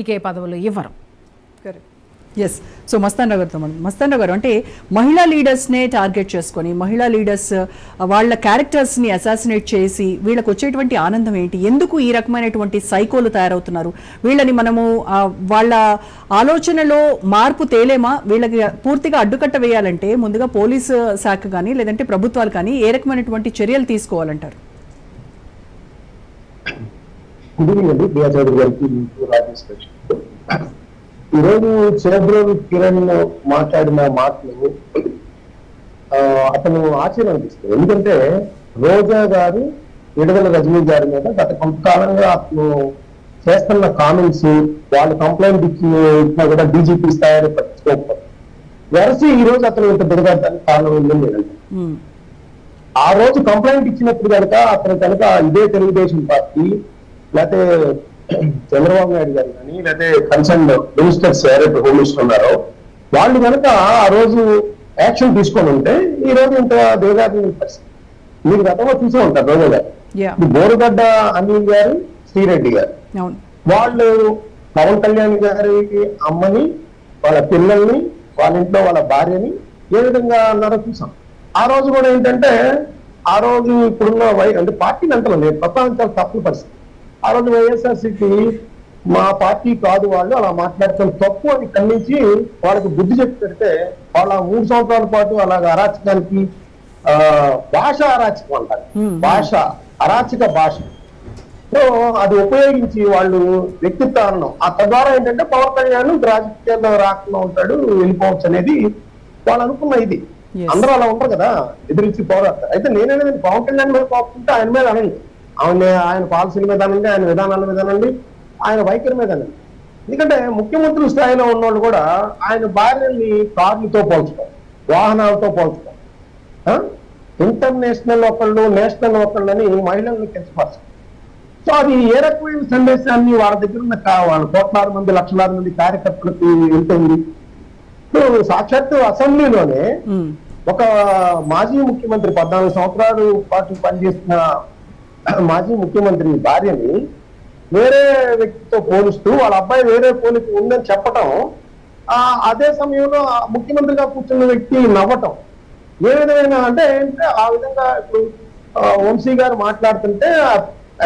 పీకే పదవులు ఇవ్వరు. Yes so Mastan గారితో మనం మస్తాన్ గారు అంటే మహిళా లీడర్స్నే టార్గెట్ చేసుకొని మహిళా లీడర్స్ వాళ్ళ క్యారెక్టర్స్ని అసాసినేట్ చేసి వీళ్ళకి వచ్చేటువంటి ఆనందం ఏంటి? ఎందుకు ఈ రకమైనటువంటి సైకోలు తయారవుతున్నారు? వీళ్ళని మనము వాళ్ళ ఆలోచనలో మార్పు తేలేమా? వీళ్ళకి పూర్తిగా అడ్డుకట్ట వేయాలంటే ముందుగా పోలీసు శాఖ కానీ లేదంటే ప్రభుత్వాలు కానీ ఏ రకమైనటువంటి చర్యలు తీసుకోవాలంటారు? గుడ్ ఈవినింగ్ అండి బిఆర్ చౌదరి గారికి మీకు రాజేష్ గారికి. ఈరోజు చిరబ్రోలు కిరణ్ మాట్లాడిన మాటలు అతను ఆశ్చర్యం అనిపిస్తుంది ఎందుకంటే రోజా గారు విడుదల రజనీ గారి మీద గత కొంతకాలంగా అతను చేస్తున్న కామెంట్స్ వాళ్ళు కంప్లైంట్ ఇచ్చి ఇచ్చినా కూడా డీజీపీ స్థాయిలో పట్టించుకోకపోతే వెరసి ఈ రోజు అతను ఇంత దిగబడటానికి కారణం ఉందని నేను. ఆ రోజు కంప్లైంట్ ఇచ్చినప్పుడు కనుక అతను కనుక ఇదే తెలుగుదేశం పార్టీ లేకపోతే చంద్రబాబు నాయుడు గారు కానీ లేకపోతే కన్సర్న్ మినిస్టర్స్ ఎవరైతే హోమ్ మినిస్టర్ ఉన్నారో వాళ్ళు కనుక ఆ రోజు యాక్షన్ తీసుకొని ఉంటే ఈ రోజు ఇంత పరిస్థితి. మీరు గతంలో చూసే ఉంటారు రోజా గారు బోరుగడ్డ అనిల్ గారు శ్రీరెడ్డి గారు. వాళ్ళు పవన్ కళ్యాణ్ గారికి అమ్మని వాళ్ళ పిల్లల్ని వాళ్ళ ఇంట్లో వాళ్ళ భార్యని ఏ విధంగా అన్నారో చూసాం. ఆ రోజు కూడా ఏంటంటే ఆ రోజు ఇప్పుడున్న వై అంటే పార్టీని అంటారు నేను ప్రస్తావించాలి తప్పు పరిస్థితి. ఆ రోజు వైఎస్ఆర్సీపీ మా పార్టీ కాదు వాళ్ళు అలా మాట్లాడటం తప్పు అని ఖండించి వాళ్ళకి బుద్ధి చెప్పి పెడితే వాళ్ళ మూడు సంవత్సరాల పాటు అలాగ అరాచకానికి ఆ భాష అరాచకం అంటారు. భాష అరాచక భాష. సో అది ఉపయోగించి వాళ్ళు వ్యక్తిత్వాలను ఆ తద్వారా ఏంటంటే పవన్ కళ్యాణ్ రాజకీయాల్లో రాకుండా ఉంటాడు వెళ్ళిపోవచ్చు అనేది వాళ్ళు అనుకున్న ఇది. అందరూ అలా ఉంటారు కదా ఎదిరించి పోరాడతారు. అయితే నేననేది పవన్ కళ్యాణ్ మీద కోపుకుంటే ఆయన మీద అనండి ఆయన ఆయన పాలసీల మీద అనండి ఆయన విధానాల మీద అనండి ఆయన వైఖరి మీద అనండి ఎందుకంటే ముఖ్యమంత్రి స్థాయిలో ఉన్నోళ్ళు కూడా ఆయన భార్యల్ని కార్లతో పోల్చుతారు వాహనాలతో పోల్చుతారు ఆ? ఇంటర్నేషనల్ ఒకళ్ళు నేషనల్ ఒకళ్ళు అని మహిళల్ని కించపరచారు సో అది ఏ రకమైన సందేశాన్ని వాళ్ళ దగ్గర ఉన్న వాళ్ళ కోట్లాది మంది లక్షలాది మంది కార్యకర్తలకు వెళ్తుంది ఇప్పుడు సాక్షాత్తు అసెంబ్లీలోనే. ఒక మాజీ ముఖ్యమంత్రి పద్నాలుగు సంవత్సరాలు పాటు పనిచేసిన మాజీ ముఖ్యమంత్రి భార్యని వేరే వ్యక్తితో పోలుస్తూ వాళ్ళ అబ్బాయి వేరే పోలిక ఉందని చెప్పటం ఆ అదే సమయంలో ముఖ్యమంత్రిగా కూర్చున్న వ్యక్తి నవ్వటం. ఏ విధమైన అంటే ఏంటంటే ఆ విధంగా ఇప్పుడు వంశీ గారు మాట్లాడుతుంటే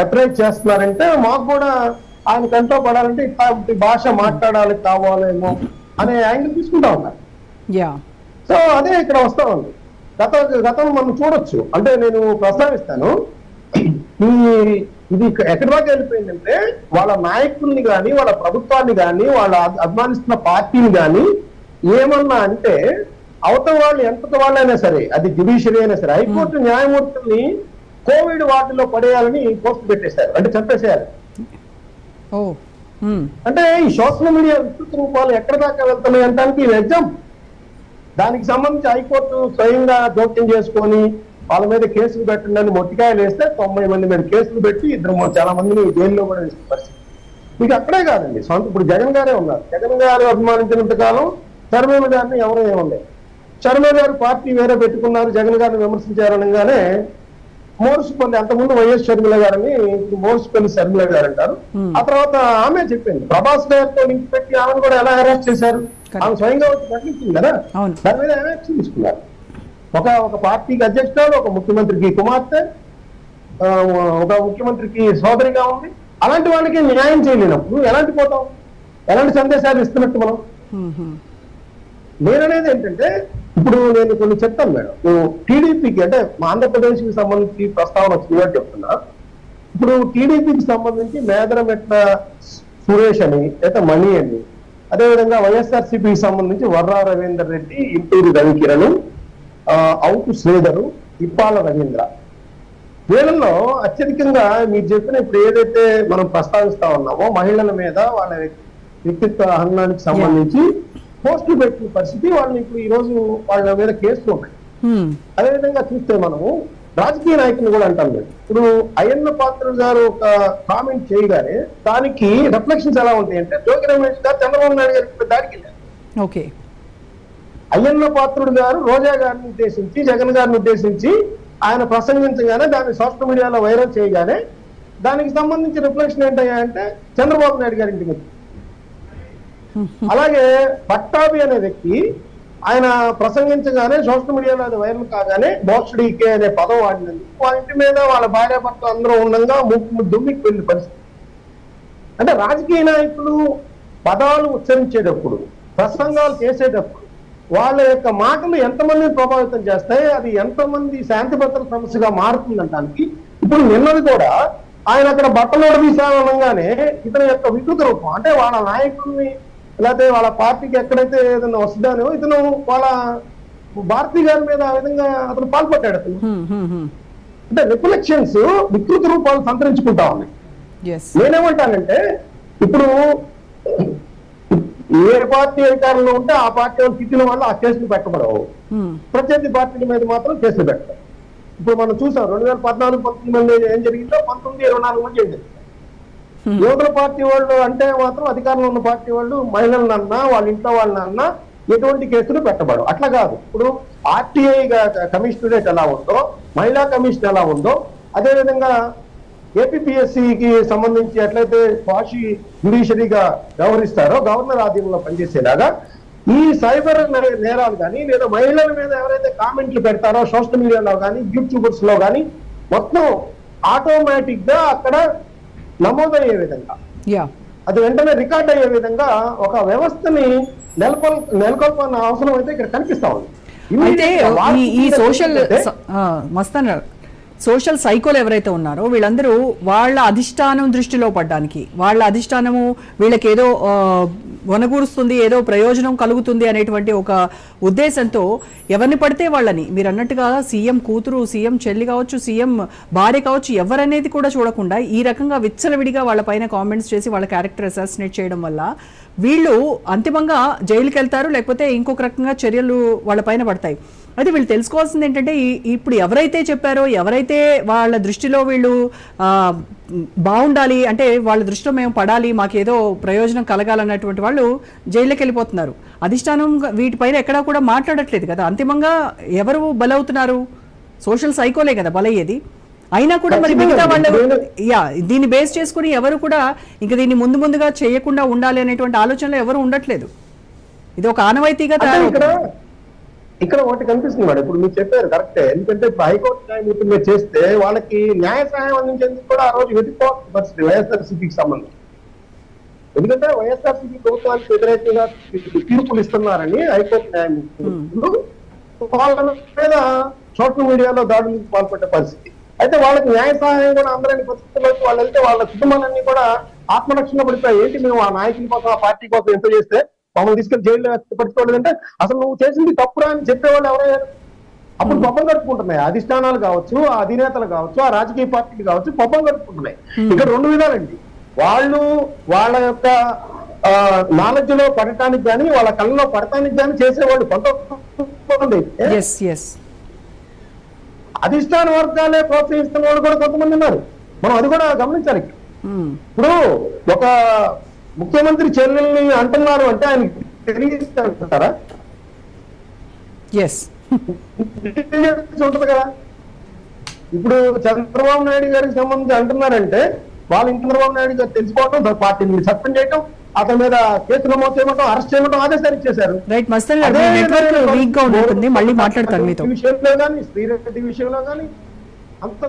అప్రైజ్ చేస్తున్నారంటే మాకు కూడా ఆయన కంటో పడాలంటే ఇట్లాంటి భాష మాట్లాడాలి కావాలేమో అనే యాంగిల్ తీసుకుంటా ఉన్నారు. యా. సో అదే ఇక్కడ వస్తా ఉంది. గత గతం మనం చూడొచ్చు. అంటే నేను ప్రస్తావిస్తాను. ఈ ఇది ఎక్కడి దాకా వెళ్ళిపోయిందంటే వాళ్ళ నాయకుల్ని కానీ వాళ్ళ ప్రభుత్వాన్ని కానీ వాళ్ళ అభి- అభిమానిస్తున్న పార్టీని కానీ ఏమన్నా అంటే అవతల వాళ్ళు ఎంత వాళ్ళైనా సరే అది జ్యుడిషియరీ అయినా సరే హైకోర్టు న్యాయమూర్తుల్ని కోవిడ్ వార్డులో పడేయాలని పోస్ట్ పెట్టేశారు. అంటే చంపేసేయాలి. అంటే ఈ సోషల్ మీడియా విస్తృత రూపాలు ఎక్కడ దాకా వెళ్తున్నాయి అంటానికి ఇది ఎగ్జామ్ దానికి సంబంధించి హైకోర్టు స్వయంగా జోక్యం చేసుకొని వాళ్ళ మీద కేసులు పెట్టండి మొట్టికాయలు వేస్తే తొంభై మంది మీద కేసులు పెట్టి ఇద్దరు చాలా మందిని జైల్లో కూడా వేసిన పరిస్థితి. మీకు అక్కడే కాదండి సొంత ఇప్పుడు జగన్ గారే ఉన్నారు. జగన్ గారు అభిమానించినంత కాలం శర్మేమ గారిని ఎవరు ఏమలేదు శర్మ గారు పార్టీ వేరే పెట్టుకున్నారు జగన్ గారిని విమర్శించారు అనగానే మోరుసుపల్లి అంతకుముందు వైఎస్ షర్మిల గారని మోరుసుపల్లి షర్మిల గారు అంటారు. ఆ తర్వాత ఆమె చెప్పింది ప్రభాస్ గారితో లింక్ పెట్టి ఆమెను కూడా ఎలా అరెస్ట్ చేశారు? ఆమె స్వయంగా వచ్చి ప్రకటించింది కదా. దాని మీద యాక్షన్ తీసుకున్నారు? ఒక ఒక పార్టీకి అధ్యక్షురాలు ఒక ముఖ్యమంత్రికి కుమార్తె ఒక ముఖ్యమంత్రికి సోదరిగా ఉంది. అలాంటి వాళ్ళకి న్యాయం చేయలేనప్పుడు ఎలాంటి పోతాం? ఎలాంటి సందేశాలు ఇస్తున్నట్టు మనం. నేననేది ఏంటంటే ఇప్పుడు నేను కొన్ని చెప్తాను మేడం. టీడీపీకి అంటే మా ఆంధ్రప్రదేశ్కి సంబంధించి ప్రస్తావన వచ్చింది కాబట్టి చెప్తున్నా. ఇప్పుడు టీడీపీకి సంబంధించి మేదరమెట్ల సురేష్ అని లేదా మణి అని అదేవిధంగా వైఎస్ఆర్సీపీకి సంబంధించి వర్రా రవీందర్ రెడ్డి ఇంటూరి రవికిరణ్ ఆ, అవుటు శ్రీధరు ఇప్పాల రవీంద్ర. వీళ్ళల్లో అత్యధికంగా మీరు చెప్పిన ఇప్పుడు ఏదైతే మనం ప్రస్తావిస్తా ఉన్నామో మహిళల మీద వాళ్ళ వ్యక్తిత్వ హననానికి సంబంధించి పోస్టులు పెట్టిన పరిస్థితి వాళ్ళని ఇప్పుడు ఈ రోజు వాళ్ళ మీద కేసులు ఉన్నాయి. మ్మ్. అదేవిధంగా చూస్తే మనము రాజకీయ నాయకులు కూడా అంటాం మేము. ఇప్పుడు అయ్యన్న పాత్ర గారు ఒక కామెంట్ చేయగానే దానికి రిఫ్లెక్షన్స్ ఎలా ఉంటాయి అంటే జోగి రమేష్ గారు చంద్రబాబు నాయుడు గారికి దాడికి వెళ్ళారు ఓకే అయ్యన్న పాత్రుడు గారు రోజా గారిని ఉద్దేశించి జగన్ గారిని ఉద్దేశించి ఆయన ప్రసంగించగానే దాన్ని సోషల్ మీడియాలో వైరల్ చేయగానే దానికి సంబంధించి రిఫ్లెక్షన్ ఏంటయ్యా అంటే చంద్రబాబు నాయుడు గారి ఇంటికి మీద. అలాగే పట్టాభి అనే వ్యక్తి ఆయన ప్రసంగించగానే సోషల్ మీడియాలో అది వైరల్ కాగానే బోక్స్డీకే అనే పదం వాడినందుకు వాళ్ళ ఇంటి మీద వాళ్ళ భార్య భర్త అందరూ ఉండగా ముక్కు దుమ్మికి వెళ్ళిన పరిస్థితి. అంటే రాజకీయ నాయకులు పదాలు ఉచ్చరించేటప్పుడు ప్రసంగాలు చేసేటప్పుడు వాళ్ళ యొక్క మాటలు ఎంతమందిని ప్రభావితం చేస్తాయి? అది ఎంతమంది శాంతి భద్రత సమస్యగా మారుతుందంటానికి ఇప్పుడు నిన్నది కూడా ఆయన అక్కడ బట్టలు తీసానగానే ఇతని యొక్క వికృత రూపం అంటే వాళ్ళ నాయకుల్ని లేకపోతే వాళ్ళ పార్టీకి ఎక్కడైతే ఏదైనా వస్తుందానో ఇతను వాళ్ళ భారతీ గారి మీద ఆ విధంగా అతను పాల్పడ్డాడు అతను. అంటే రిఫ్లెక్షన్స్ వికృత రూపాలు సంతరించుకుంటా ఉన్నాయి. నేనేమంటానంటే ఇప్పుడు ఏ పార్టీ అధికారంలో ఉంటే ఆ పార్టీ వాళ్ళు తిట్టిన వాళ్ళు ఆ కేసులు పెట్టబడవు. ప్రత్యర్థి పార్టీల మీద మాత్రం కేసులు పెట్టడం ఇప్పుడు మనం చూసాం రెండు వేల పద్నాలుగు పంతొమ్మిది మంది ఏం జరిగిందో పంతొమ్మిది ఇరవై నాలుగు మంది ఏం జరిగింది. యువతల పార్టీ వాళ్ళు అంటే మాత్రం అధికారంలో ఉన్న పార్టీ వాళ్ళు మహిళలను అన్నా వాళ్ళ ఇంట్లో వాళ్ళని అన్నా ఎటువంటి కేసులు పెట్టబడవు. అట్లా కాదు. ఇప్పుడు ఆర్టీఐ కమిషనరేట్ ఎలా ఉందో మహిళా కమిషన్ ఎలా ఉందో అదే ఏపీఎస్సికి సంబంధించి ఎట్లయితే పాషి జ్యుడిషియరీగా వ్యవహరిస్తారో గవర్నర్ ఆధీనంలో పనిచేసేలాగా ఈ సైబర్ నేరాలు కానీ లేదా మహిళల మీద ఎవరైతే కామెంట్లు పెడతారో సోషల్ మీడియాలో కానీ యూట్యూబర్స్లో కానీ మొత్తం ఆటోమేటిక్గా అక్కడ నమోదయ్యే విధంగా. అది వెంటనే రికార్డ్ అయ్యే విధంగా ఒక వ్యవస్థని నెలకొల్ నెలకొల్పన్న అవసరం అయితే ఇక్కడ కనిపిస్తా ఉంది. అయితే ఈ సోషల్ మస్తాన్ సోషల్ సైకోలు ఎవరైతే ఉన్నారో వీళ్ళందరూ వాళ్ళ అధిష్టానం దృష్టిలో పడ్డానికి వాళ్ళ అధిష్టానము వీళ్ళకి ఏదో వనగూరుస్తుంది ఏదో ప్రయోజనం కలుగుతుంది అనేటువంటి ఒక ఉద్దేశంతో ఎవరిని పడితే వాళ్ళని. మీరు అన్నట్టుగా సీఎం కూతురు సీఎం చెల్లి కావచ్చు సీఎం భార్య కావచ్చు ఎవరనేది కూడా చూడకుండా ఈ రకంగా విచ్చలవిడిగా వాళ్ళ పైన కామెంట్స్ చేసి వాళ్ళ క్యారెక్టర్ అసాసినేట్ చేయడం వల్ల వీళ్ళు అంతిమంగా జైలుకి వెళ్తారు లేకపోతే ఇంకొక రకంగా చర్యలు వాళ్ళ పైన పడతాయి. అయితే వీళ్ళు తెలుసుకోవాల్సింది ఏంటంటే ఇప్పుడు ఎవరైతే చెప్పారో ఎవరైతే వాళ్ళ దృష్టిలో వీళ్ళు బాగుండాలి అంటే వాళ్ళ దృష్టిలో మేము పడాలి మాకేదో ప్రయోజనం కలగాలన్నటువంటి వాళ్ళు జైలుకి వెళ్ళిపోతున్నారు అధిష్టానం వీటిపైన ఎక్కడా కూడా మాట్లాడట్లేదు కదా. అంతిమంగా ఎవరు బలవుతున్నారు? సోషల్ సైకోలే కదా బలయ్యేది. అయినా కూడా మరి మిగతా వాళ్ళు. యా దీన్ని బేస్ చేసుకుని ఎవరు కూడా ఇంకా దీన్ని ముందు ముందుగా చేయకుండా ఉండాలి అనేటువంటి ఆలోచనలో ఎవరు ఉండట్లేదు. ఇది ఒక ఆనవాయితీగా తయారవుతుంది. ఇక్కడ ఒకటి కనిపిస్తుంది మేడం. ఇప్పుడు మీరు చెప్పారు కరెక్టే. ఎందుకంటే ఇప్పుడు హైకోర్టు న్యాయమూర్తి మీరు చేస్తే వాళ్ళకి న్యాయ సహాయం అందించేందుకు కూడా ఆ రోజు వెతుక్కోవాల్సిన పరిస్థితి వైఎస్ఆర్సీపీకి సంబంధించి ఎందుకంటే వైఎస్ఆర్సీపీ ప్రభుత్వానికి వ్యతిరేకంగా తీర్పులు ఇస్తున్నారని హైకోర్టు న్యాయమూర్తులు వాళ్ళ మీద సోషల్ మీడియాలో దాడులకు పాల్పడ్డ పరిస్థితి. అయితే వాళ్ళకి న్యాయ సహాయం కూడా అందరని పరిస్థితుల్లోకి వాళ్ళు వెళ్తే వాళ్ళ కుటుంబాలన్నీ కూడా ఆత్మరక్షణ పడిపోయి ఏంటి మేము ఆ నాయకుల కోసం ఆ పార్టీ కోసం ఎంత చేస్తే మమ్మల్ని తీసుకెళ్ళి జైల్లో పట్టుకోలేదంటే అసలు నువ్వు చేసింది తప్పురా అని చెప్పేవాళ్ళు ఎవరయ్యారు అప్పుడు పబ్బం కట్టుకుంటున్నాయి అధిష్టానాలు కావచ్చు ఆ అధినేతలు కావచ్చు ఆ రాజకీయ పార్టీలు కావచ్చు పబ్బం కట్టుకుంటున్నాయి ఇక్కడ రెండు విధాలండి. వాళ్ళు వాళ్ళ యొక్క నాలెడ్జ్లో పడటానికి కానీ వాళ్ళ కళ్ళలో పడటానికి కానీ చేసేవాళ్ళు కొంతమంది. ఎస్ అధిష్టాన వర్గాలే ప్రోత్సహిస్తున్న వాళ్ళు కూడా కొంతమంది ఉన్నారు. మనం అది కూడా గమనించాలి. ఇప్పుడు ఒక ముఖ్యమంత్రి చెల్లెల్ని అంటున్నారు అంటే ఆయన తెలియజేస్తారా? ఎస్ ఉంటుంది కదా. ఇప్పుడు చంద్రబాబు నాయుడు గారికి సంబంధించి అంటున్నారంటే వాళ్ళు చంద్రబాబు నాయుడు గారు తెలుసుకోవడం పార్టీని సస్పెండ్ చేయటం అతని మీద కేసు నమోదు చేయడం అరెస్ట్ చేయడం ఆదేశాలు ఇచ్చేశారు. రైట్ మస్తాన్ గారు మీ నెట్వర్క్ వీక్గా ఉంటుంది మళ్ళీ మాట్లాడతాను మీతో. విషయంలో కానీ శ్రీరెడ్డి విషయంలో కానీ అంత